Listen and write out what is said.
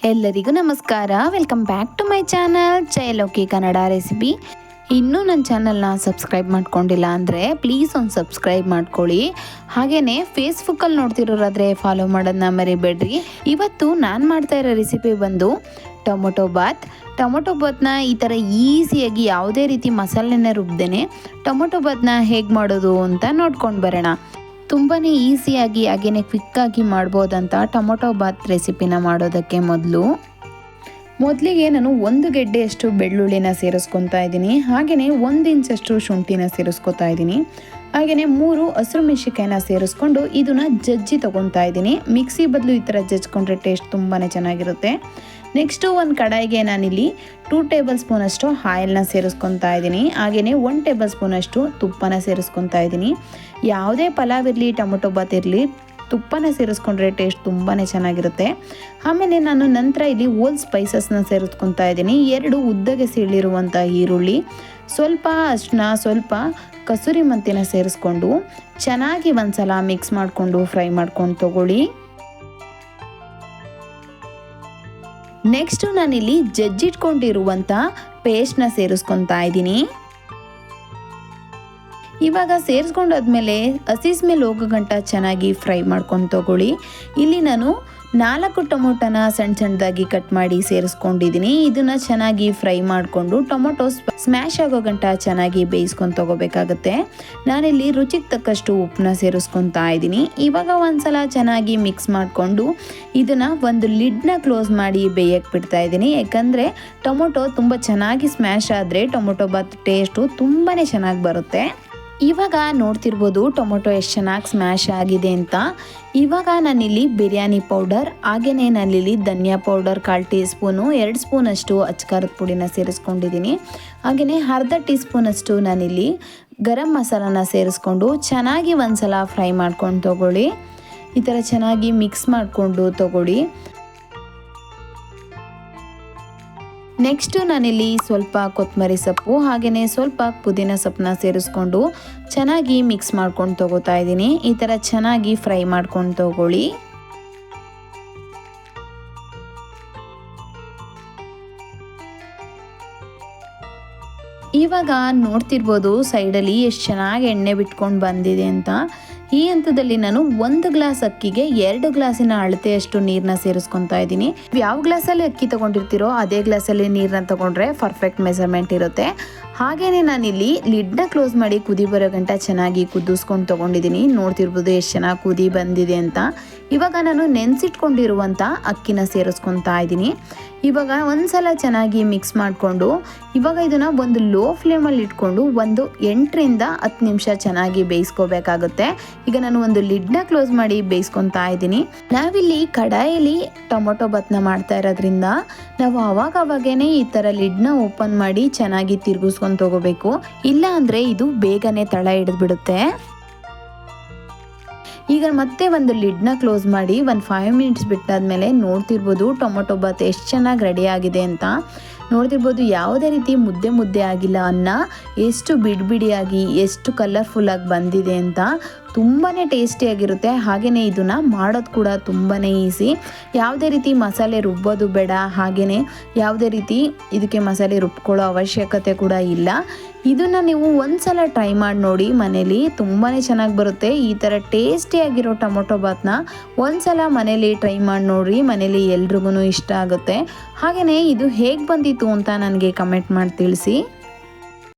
ಎಲ್ಲರಿಗೂ ನಮಸ್ಕಾರ. Welcome back to my channel Jayaloki Kannada recipe ಇನ್ನೂ ನನ್ನ ಚಾನಲ್ನ ಸಬ್ಸ್ಕ್ರೈಬ್ ಮಾಡ್ಕೊಂಡಿಲ್ಲ ಅಂದರೆ ಪ್ಲೀಸ್ ಒಂದು ಸಬ್ಸ್ಕ್ರೈಬ್ ಮಾಡ್ಕೊಳ್ಳಿ. ಹಾಗೆಯೇ ಫೇಸ್ಬುಕ್ಕಲ್ಲಿ ನೋಡ್ತಿರೋರಾದರೆ ಫಾಲೋ ಮಾಡೋದನ್ನ ಮರಿಬೇಡ್ರಿ. ಇವತ್ತು ನಾನು ಮಾಡ್ತಾ ಇರೋ ರೆಸಿಪಿ ಬಂದು ಟೊಮೊಟೊ ಬಾತ್. ಟೊಮೊಟೊ ಬಾತ್ನ ಈ ಥರ ಈಸಿಯಾಗಿ ಯಾವುದೇ ರೀತಿ ಮಸಾಲೆನ ರುಬ್ದೇನೆ ಟೊಮೊಟೊ ಬಾತ್ನ ಹೇಗೆ ಮಾಡೋದು ಅಂತ ನೋಡ್ಕೊಂಡು ಬರೋಣ. ತುಂಬಾ ಈಸಿಯಾಗಿ ಹಾಗೆಯೇ ಕ್ವಿಕ್ಕಾಗಿ ಮಾಡ್ಬೋದಂತ ಟೊಮೊಟೊ ಬಾತ್ ರೆಸಿಪಿನ ಮಾಡೋದಕ್ಕೆ ಮೊದಲು. ಮೊದಲಿಗೆ ನಾನು ಒಂದು ಗೆಡ್ಡೆಯಷ್ಟು ಬೆಳ್ಳುಳ್ಳಿನ ಸೇರಿಸ್ಕೊತಾ ಇದ್ದೀನಿ. ಹಾಗೆಯೇ ಒಂದು ಇಂಚಷ್ಟು ಶುಂಠಿನ ಸೇರಿಸ್ಕೊತಾ ಇದ್ದೀನಿ. ಹಾಗೆಯೇ ಮೂರು ಹಸಿರು ಮೆಣಸಿಕಾಯಿನ ಸೇರಿಸ್ಕೊಂಡು ಇದನ್ನ ಜಜ್ಜಿ ತೊಗೊತಾ ಇದ್ದೀನಿ. ಮಿಕ್ಸಿ ಬದಲು ಈ ಥರ ಜಜ್ಕೊಂಡ್ರೆ ಟೇಸ್ಟ್ ತುಂಬಾ ಚೆನ್ನಾಗಿರುತ್ತೆ. ನೆಕ್ಸ್ಟು ಒಂದು ಕಡಾಯಿಗೆ ನಾನಿಲ್ಲಿ ಟೂ ಟೇಬಲ್ ಸ್ಪೂನಷ್ಟು ಆಯಿಲ್ನ ಸೇರಿಸ್ಕೊತಾ ಇದ್ದೀನಿ. ಹಾಗೆಯೇ ಒನ್ ಟೇಬಲ್ ಸ್ಪೂನಷ್ಟು ತುಪ್ಪನ ಸೇರಿಸ್ಕೊತಾ ಇದ್ದೀನಿ. ಯಾವುದೇ ಪಲಾವ್ ಇರಲಿ, ಟೊಮೊಟೊ ಬಾತ್ ಇರಲಿ ತುಪ್ಪನ ಸೇರಿಸ್ಕೊಂಡ್ರೆ ಟೇಸ್ಟ್ ತುಂಬಾ ಚೆನ್ನಾಗಿರುತ್ತೆ. ಆಮೇಲೆ ನಾನು ನಂತರ ಇಲ್ಲಿ ಓಲ್ ಸ್ಪೈಸಸ್ನ ಸೇರಿಸ್ಕೊತಾ ಇದ್ದೀನಿ. ಎರಡು ಉದ್ದಗೆ ಸೀಳಿರುವಂಥ ಈರುಳ್ಳಿ, ಸ್ವಲ್ಪ ಅಷ್ಟನ್ನ ಸ್ವಲ್ಪ ಕಸೂರಿ ಮಂತಿನ ಸೇರಿಸ್ಕೊಂಡು ಚೆನ್ನಾಗಿ ಒಂದ್ಸಲ ಮಿಕ್ಸ್ ಮಾಡಿಕೊಂಡು ಫ್ರೈ ಮಾಡ್ಕೊಂಡು ತಗೊಳ್ಳಿ. ನೆಕ್ಸ್ಟು ನಾನಿಲ್ಲಿ ಜಜ್ಜಿಟ್ಕೊಂಡಿರುವಂಥ ಪೇಸ್ಟ್ನ ಸೇರಿಸ್ಕೊತಾ ಇದ್ದೀನಿ. ಇವಾಗ ಸೇರಿಸ್ಕೊಂಡಾದ್ಮೇಲೆ ಹಸಿಸ್ ಮೇಲೆ ಹೋಗೋ ಗಂಟ ಚೆನ್ನಾಗಿ ಫ್ರೈ ಮಾಡ್ಕೊಂಡು ತಗೊಳ್ಳಿ. ಇಲ್ಲಿ ನಾನು ನಾಲ್ಕು ಟೊಮೊಟೊನ ಸಣ್ಣ ಸಣ್ಣದಾಗಿ ಕಟ್ ಮಾಡಿ ಸೇರಿಸ್ಕೊಂಡಿದ್ದೀನಿ. ಇದನ್ನ ಚೆನ್ನಾಗಿ ಫ್ರೈ ಮಾಡಿಕೊಂಡು ಟೊಮೊಟೊ ಸ್ಮ್ಯಾಶ್ ಆಗೋ ಗಂಟ ಚೆನ್ನಾಗಿ ಬೇಯಿಸ್ಕೊಂಡು ತಗೋಬೇಕಾಗುತ್ತೆ. ನಾನಿಲ್ಲಿ ರುಚಿಗೆ ತಕ್ಕಷ್ಟು ಉಪ್ಪನ್ನ ಸೇರಿಸ್ಕೊತಾ ಇದ್ದೀನಿ. ಇವಾಗ ಒಂದ್ಸಲ ಚೆನ್ನಾಗಿ ಮಿಕ್ಸ್ ಮಾಡಿಕೊಂಡು ಇದನ್ನು ಒಂದು ಲಿಡ್ನ ಕ್ಲೋಸ್ ಮಾಡಿ ಬೇಯಕ್ಕೆ ಬಿಡ್ತಾ ಇದ್ದೀನಿ. ಯಾಕಂದರೆ ಟೊಮೊಟೊ ತುಂಬ ಚೆನ್ನಾಗಿ ಸ್ಮ್ಯಾಶ್ ಆದರೆ ಟೊಮೊಟೊ ಬಾತ್ ಟೇಸ್ಟು ತುಂಬಾ ಚೆನ್ನಾಗಿ ಬರುತ್ತೆ. ಇವಾಗ ನೋಡ್ತಿರ್ಬೋದು ಟೊಮೊಟೊ ಎಷ್ಟು ಚೆನ್ನಾಗಿ ಸ್ಮ್ಯಾಶ್ ಆಗಿದೆ ಅಂತ. ಇವಾಗ ನಾನಿಲ್ಲಿ ಬಿರಿಯಾನಿ ಪೌಡರ್ ಹಾಗೆಯೇ ನಾನಿಲ್ಲಿ ಧನಿಯಾ ಪೌಡರ್ ಕಾಲು ಟೀ ಸ್ಪೂನು ಎರಡು ಸ್ಪೂನಷ್ಟು ಅಚ್ಕಾರದ ಪುಡಿನ ಸೇರಿಸ್ಕೊಂಡಿದ್ದೀನಿ. ಹಾಗೆಯೇ ಅರ್ಧ ಟೀ ಸ್ಪೂನಷ್ಟು ನಾನಿಲ್ಲಿ ಗರಂ ಮಸಾಲಾನ ಸೇರಿಸ್ಕೊಂಡು ಚೆನ್ನಾಗಿ ಒಂದು ಸಲ ಫ್ರೈ ಮಾಡ್ಕೊಂಡು ತೊಗೊಳ್ಳಿ. ಈ ಥರ ಚೆನ್ನಾಗಿ ಮಿಕ್ಸ್ ಮಾಡಿಕೊಂಡು ತೊಗೊಳ್ಳಿ. ನೆಕ್ಸ್ಟು ನಾನಿಲ್ಲಿ ಸ್ವಲ್ಪ ಕೊತ್ತಂಬರಿ ಸೊಪ್ಪು ಹಾಗೆಯೇ ಸ್ವಲ್ಪ ಪುದೀನ ಸೊಪ್ಪನ್ನ ಸೇರಿಸ್ಕೊಂಡು ಚೆನ್ನಾಗಿ ಮಿಕ್ಸ್ ಮಾಡ್ಕೊಂಡು ತಗೋತಾ ಇದ್ದೀನಿ. ಈ ಥರ ಚೆನ್ನಾಗಿ ಫ್ರೈ ಮಾಡ್ಕೊಂಡು ತಗೊಳ್ಳಿ. ಇವಾಗ ನೋಡ್ತಿರ್ಬೋದು ಸೈಡಲ್ಲಿ ಎಷ್ಟು ಚೆನ್ನಾಗಿ ಎಣ್ಣೆ ಬಿಟ್ಕೊಂಡು ಬಂದಿದೆ ಅಂತ. ಈ ಹಂತದಲ್ಲಿ ನಾನು ಒಂದು ಗ್ಲಾಸ್ ಅಕ್ಕಿಗೆ ಎರಡು ಗ್ಲಾಸಿನ ಅಳತೆಯಷ್ಟು ನೀರನ್ನ ಸೇರಿಸ್ಕೊತಾ ಇದ್ದೀನಿ. ಯಾವ ಗ್ಲಾಸಲ್ಲಿ ಅಕ್ಕಿ ತಗೊಂಡಿರ್ತೀರೋ ಅದೇ ಗ್ಲಾಸಲ್ಲಿ ನೀರನ್ನ ತಗೊಂಡ್ರೆ ಪರ್ಫೆಕ್ಟ್ ಮೆಸರ್ಮೆಂಟ್ ಇರುತ್ತೆ. ಹಾಗೇನೆ ನಾನಿಲ್ಲಿ ಲಿಡ್ನ ಕ್ಲೋಸ್ ಮಾಡಿ ಕುದಿ ಬರೋ ಗಂಟ ಚೆನ್ನಾಗಿ ಕುದಿಸ್ಕೊಂಡು ತೊಗೊಂಡಿದ್ದೀನಿ ನೋಡ್ತಿರ್ಬೋದು ಎಷ್ಟು ಚೆನ್ನಾಗಿ ಕುದಿ ಬಂದಿದೆ ಅಂತ. ಇವಾಗ ನಾನು ನೆನೆಸಿಟ್ಕೊಂಡಿರುವಂಥ ಅಕ್ಕಿನ ಸೇರಿಸ್ಕೊತಾ ಇದ್ದೀನಿ. ಇವಾಗ ಒಂದ್ಸಲ ಚೆನ್ನಾಗಿ ಮಿಕ್ಸ್ ಮಾಡಿಕೊಂಡು, ಇವಾಗ ಇದನ್ನು ಒಂದು ಲೋ ಫ್ಲೇಮಲ್ಲಿ ಇಟ್ಕೊಂಡು ಒಂದು ಎಂಟರಿಂದ ಹತ್ತು ನಿಮಿಷ ಚೆನ್ನಾಗಿ ಬೇಯಿಸ್ಕೋಬೇಕಾಗುತ್ತೆ. ಈಗ ನಾನು ಒಂದು ಲಿಡ್ನ ಕ್ಲೋಸ್ ಮಾಡಿ ಬೇಯಿಸ್ಕೊತಾ ಇದ್ದೀನಿ. ನಾವಿಲ್ಲಿ ಕಡಾಯಲ್ಲಿ ಟೊಮೊಟೊ ಬತ್ನ ಮಾಡ್ತಾ ಇರೋದ್ರಿಂದ ನಾವು ಅವಾಗ ಈ ಥರ ಲಿಡ್ನ ಓಪನ್ ಮಾಡಿ ಚೆನ್ನಾಗಿ ತಿರುಗಿಸ್ಕೊಂಡು ತಗೋಬೇಕು. ಇಲ್ಲ ಅಂದರೆ ಇದು ಬೇಗನೆ ತಳ ಹಿಡಿದ್ಬಿಡುತ್ತೆ ಈಗ ಮತ್ತೆ ಒಂದು ಲಿಡ್ನ ಕ್ಲೋಸ್ ಮಾಡಿ ಒಂದು ಫೈವ್ ಮಿನಿಟ್ಸ್ ಬಿಟ್ಟಾದ್ಮೇಲೆ ನೋಡ್ತಿರ್ಬೋದು ಟೊಮೊಟೊ ಬಾತ್ ಎಷ್ಟು ಚೆನ್ನಾಗಿ ರೆಡಿ ಆಗಿದೆ ಅಂತ. ನೋಡ್ತಿರ್ಬೋದು ಯಾವುದೇ ರೀತಿ ಮುದ್ದೆ ಮುದ್ದೆ ಆಗಿಲ್ಲ ಅನ್ನ ಎಷ್ಟು ಬಿಡಿಬಿಡಿಯಾಗಿ, ಎಷ್ಟು ಕಲರ್ಫುಲ್ಲಾಗಿ ಬಂದಿದೆ ಅಂತ ತುಂಬಾ ಟೇಸ್ಟಿಯಾಗಿರುತ್ತೆ ಹಾಗೆಯೇ ಇದನ್ನು ಮಾಡೋದು ಕೂಡ ತುಂಬಾ ಈಸಿ ಯಾವುದೇ ರೀತಿ ಮಸಾಲೆ ರುಬ್ಬೋದು ಬೇಡ ಹಾಗೆಯೇ ಯಾವುದೇ ರೀತಿ ಇದಕ್ಕೆ ಮಸಾಲೆ ರುಬ್ಕೊಳ್ಳೋ ಅವಶ್ಯಕತೆ ಕೂಡ ಇಲ್ಲ. ಇದನ್ನು ನೀವು ಒಂದ್ಸಲ ಟ್ರೈ ಮಾಡಿ ನೋಡಿ, ಮನೇಲಿ ತುಂಬಾ ಚೆನ್ನಾಗಿ ಬರುತ್ತೆ. ಈ ಥರ ಟೇಸ್ಟಿಯಾಗಿರೋ ಟೊಮೊಟೊ ಬಾತ್ನ ಒಂದ್ಸಲ ಮನೇಲಿ ಟ್ರೈ ಮಾಡಿ ನೋಡ್ರಿ, ಮನೇಲಿ ಎಲ್ರಿಗೂ ಇಷ್ಟ ಆಗುತ್ತೆ. ಹಾಗೆಯೇ ಇದು ಹೇಗೆ ಬಂದಿತ್ತು ಅಂತ ನನಗೆ ಕಮೆಂಟ್ ಮಾಡಿ ತಿಳಿಸಿ.